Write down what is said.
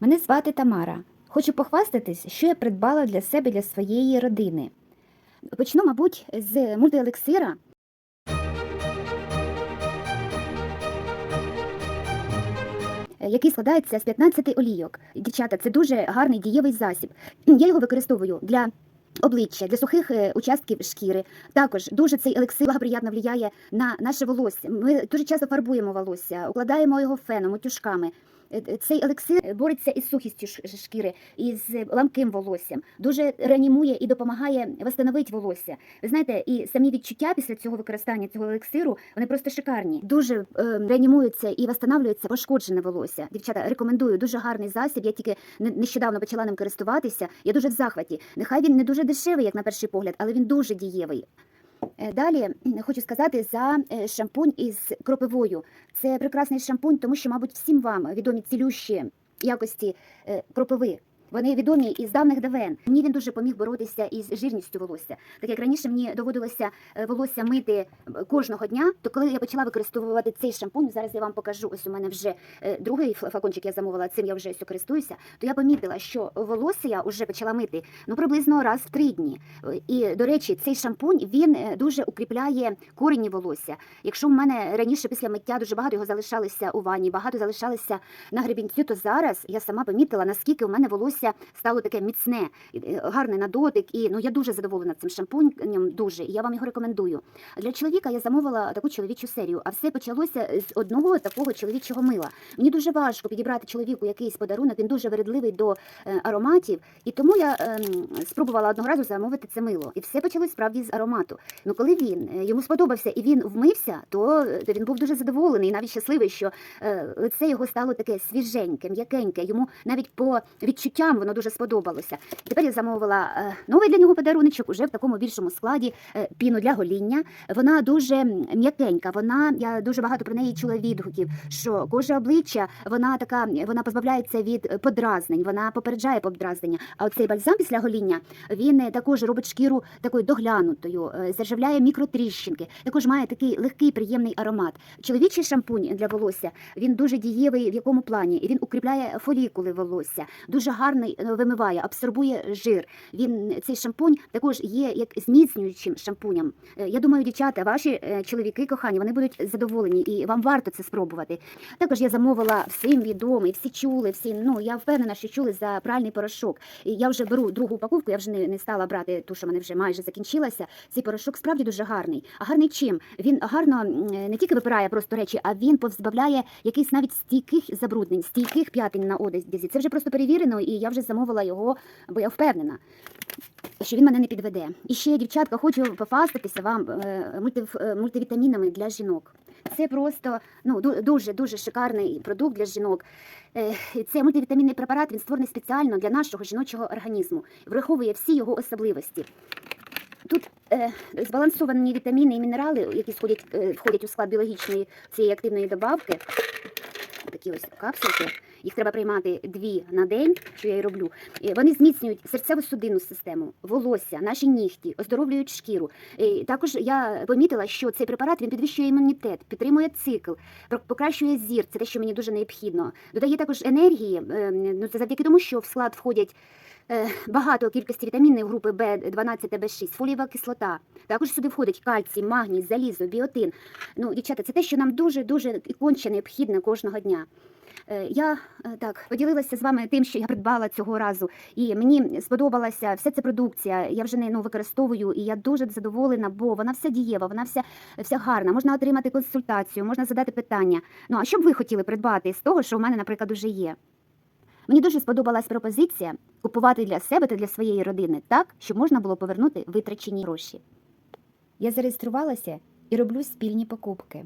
Мене звати Тамара. Хочу похвастатись, що я придбала для себе для своєї родини. Почну, мабуть, з мультиелексира. Який складається з 15 олійок. Дівчата, це дуже гарний дієвий засіб. Я його використовую для обличчя, для сухих е, участків шкіри. Також дуже цей елексир благоприятно впливає на наше волосся. Ми дуже часто фарбуємо волосся, укладаємо його феном, утюжками. Е, е, Цей елексир бореться із сухістю шкіри, із ламким волоссям, дуже реанімує і допомагає восстановити волосся. Ви знаєте, і самі відчуття після цього використання цього елексиру вони просто шикарні. Дуже е, реанімується і восстанавлюється пошкоджене волосся. Дівчата, рекомендую дуже гарний засіб. Я тільки не- нещодавно почала ним користуватися. Я дуже в захваті. Нехай він не дуже дешевий, як на перший погляд, але він дуже дієвий. Е, Далі хочу сказати за е, шампунь із кропивою. Це прекрасний шампунь, тому що, мабуть, всім вам відомі цілющі якості е, кропиви. Вони відомі із давних давен. Мені він дуже поміг боротися із жирністю волосся. Так як раніше мені доводилося е, волосся мити е, кожного дня, то коли я почала використовувати цей шампунь, зараз я вам покажу. Ось у мене вже е, другий флакончик я замовила, цим я вже ось користуюся. То я помітила, що волосся я вже почала мити ну приблизно раз в три дні. І до речі, цей шампунь він дуже укріпляє корені волосся. Якщо в мене раніше після миття дуже багато його залишалося у ванні, багато залишалося на гребінцю, то зараз я сама помітила, наскільки у мене волосся стало таке міцне, е, гарне на дотик. І ну я дуже задоволена цим шампунем, дуже. І я вам його рекомендую. Для чоловіка я замовила таку чоловічу серію, а все почалося з одного такого чоловічого мила. Мені дуже важко підібрати чоловіку якийсь подарунок. Він дуже вередливий до е, ароматів, і тому я ем, спробувала одного разу замовити це мило. І все почалось справді з аромату. Ну, коли він е, йому сподобався і він вмився, то е, він був дуже задоволений, навіть щасливий, що е, лице його стало таке свіженьке, м'якеньке. Йому навіть по відчуттям воно дуже сподобалося. Тепер я замовила е, новий для нього подаруночок уже в такому більшому складі е, піну для гоління. Вона дуже м'якенька. Вона я дуже багато про неї чула відгуків, що кожа обличчя вона така, вона позбавляється від подразнень, вона попереджає подразнення. А оцей бальзам після гоління він е, також робить шкіру такою доглянутою, заживляє мікротріщинки. Також має такий легкий приємний аромат. Чоловічий шампунь для волосся він дуже дієвий в якому плані. Він укріпляє фолікули волосся, дуже гарний е, вимиває, абсорбує жир. Він цей шампунь також є як зміцнюючим шампунем. Е, Я думаю, дівчата, ваші е, чоловіки кохані, вони будуть задоволені, і вам варто це спробувати. Також я замовила всім відомий, всі чули, всі ну я впевнена, що чули за пральний порошок. Я вже беру другу упаковку, я вже не, не стала брати ту, що мене вже майже закінчилася. Цей порошок справді дуже гарний. А гарний чим? Він гарно не тільки випирає просто речі, а він позбавляє якихось навіть стійких забруднень, стійких п'ятин на одязі. Це вже просто перевірено, і я вже замовила його, бо я впевнена. Що він мене не підведе. І ще, дівчатка, хочу пофастатися вам е, е, мультивітамінами для жінок. Це просто ну дуже дуже шикарний продукт для жінок. Е, Це мультивітамінний препарат. Він створений спеціально для нашого жіночого організму, враховує всі його особливості. Тут е, збалансовані вітаміни і мінерали, які входять, е, входять у склад біологічної цієї активної добавки. Такі ось капсулки. Їх треба приймати дві на день, що я і роблю. Вони зміцнюють серцево-судинну систему, волосся, наші нігті, оздоровлюють шкіру. Також я помітила, що цей препарат він підвищує імунітет, підтримує цикл, покращує зір. Це те, що мені дуже необхідно. Додає також енергії. е, Ну це завдяки тому, що в склад входять. е, Багато кількості вітамінів групи В12 та В6, фолієва кислота. Також сюди входить кальцій, магній, залізо, біотин. Ну, дівчата, це те, що нам дуже дуже конче необхідно кожного дня. Е, Я е, так поділилася з вами тим, що я придбала цього разу, і мені сподобалася вся ця продукція. Я вже не ну, використовую, і я дуже задоволена, бо вона вся дієва, вона вся, вся гарна. Можна отримати консультацію, можна задати питання. Ну а що б ви хотіли придбати з того, що в мене, наприклад, уже є? Мені дуже сподобалась пропозиція купувати для себе та для своєї родини так, щоб можна було повернути витрачені гроші. Я зареєструвалася і роблю спільні покупки.